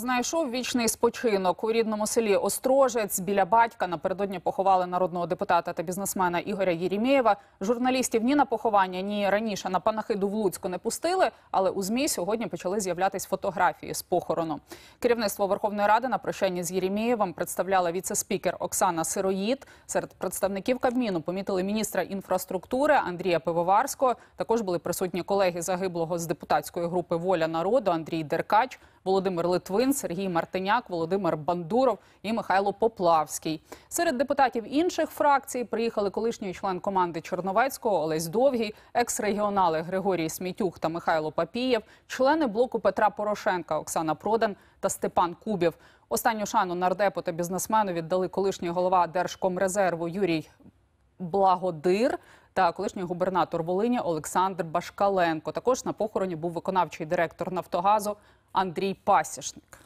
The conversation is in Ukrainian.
Знайшов вічний спочинок у рідному селі Острожець біля батька. Напередодні поховали народного депутата та бізнесмена Ігоря Єрімєєва. Журналістів ні на поховання, ні раніше на панахиду в Луцьку не пустили. Але у змі сьогодні почали з'являтись фотографії з похорону. Керівництво Верховної Ради на прощанні з Єрімєєвим представляла віце-спікер Оксана Сироїд. Серед представників Кабміну помітили міністра інфраструктури Андрія Пивоварського. Також були присутні колеги загиблого з депутатської групи Воля народу Андрій Деркач. Володимир Литвин, Сергій Мартиняк, Володимир Бандуров і Михайло Поплавський. Серед депутатів інших фракцій приїхали колишній член команди Чорновецького Олесь Довгий, екс-регіонали Григорій Смітюк та Михайло Папієв, члени блоку Петра Порошенка Оксана Продан та Степан Кубів. Останню шану нардепу та бізнесмену віддали колишній голова Держкомрезерву Юрій Благодир та колишній губернатор Волині Олександр Башкаленко. Також на похороні був виконавчий директор Нафтогазу Андрій Пасічник.